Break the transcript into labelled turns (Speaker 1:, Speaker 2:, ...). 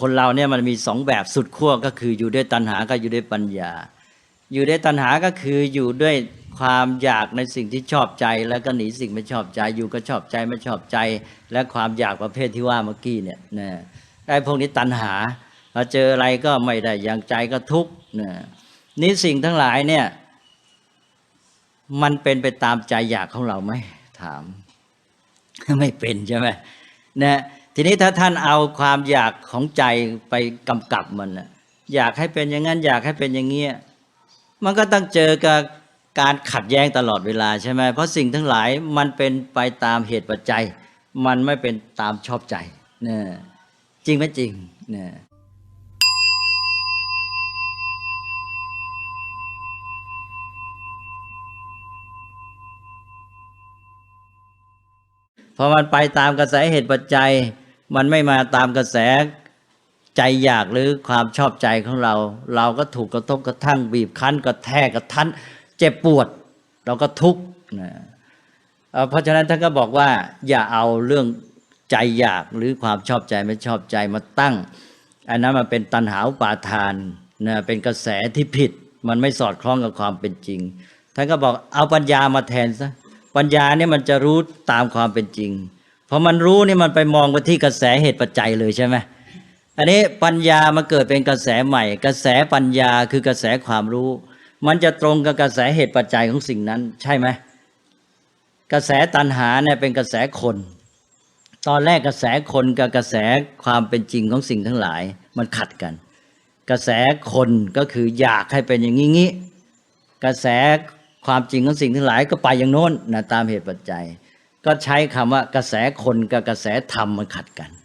Speaker 1: คนเราเนี่ยมันมีสองแบบสุดขั้วก็คืออยู่ด้วยตัณหาก็อยู่ด้วยปัญญา อยู่ด้วยตัณหาก็คืออยู่ด้วยความอยากในสิ่งที่ชอบใจ แล้วก็หนีสิ่งไม่ชอบใจ อยู่ก็ชอบใจไม่ชอบใจ และความอยากประเภทที่ว่าเมื่อกี้เนี่ยนะได้พวกนี้ตัณหาพอเจออะไรก็ไม่ได้อย่างใจก็ทุกข์นะนี่สิ่งทั้งหลายเนี่ยมันเป็นไปตามใจอยากของเราไหมถาม ไม่เป็นใช่ไหมนะ ทีนี้ถ้าท่านเอาความอยากของใจไปกำกับมันนะอยากให้เป็นอย่างนั้นอยากให้เป็นอย่างเงี้ยมันก็ต้องเจอกับการขัดแย้งตลอดเวลาใช่ไหมเพราะสิ่งทั้งหลายมันเป็นไปตามเหตุปัจจัย มันไม่เป็นตามชอบใจนะจริงไหมจริงนะพอมันไปตามกระแสเหตุปัจจัย มันไม่มาตามกระแสใจอยากหรือความชอบใจของเรา เราก็ถูกกระทบกระทั่งบีบคั้นกระแทกกระทันเจ็บปวด เราก็ทุกข์นะเพราะฉะนั้นท่านก็บอกว่า อย่าเอาเรื่องใจอยากหรือความชอบใจไม่ชอบใจมาตั้ง อันนั้นมันเป็นตัณหาอุปาทานนะเป็นกระแสที่ผิด มันไม่สอดคล้องกับความเป็นจริงท่านก็บอกเอาปัญญามาแทนซะปัญญาเนี่ยมันจะรู้ตามความเป็นจริง พอมันรู้นี่มันไปมองไปที่กระแสเหตุปัจจัยเลยใช่ไหมอันนี้ปัญญามาเกิดเป็นกระแสใหม่ กระแสปัญญาคือกระแสความรู้ มันจะตรงกับกระแสเหตุปัจจัยของสิ่งนั้น ใช่ไหมกระแสตัณหาเนี่ยเป็นกระแสคน ตอนแรกกระแสคนกับกระแสความเป็นจริงของสิ่งทั้งหลาย มันขัดกัน กระแสคนก็คืออยากให้เป็นอย่างนี้งี้กระแสความจริงของสิ่งทั้งหลายก็ไปอย่างโน้นนะตามเหตุปัจจัย ก็ใช้คำว่ากระแสคนกับกระแสธรรมมันขัดกัน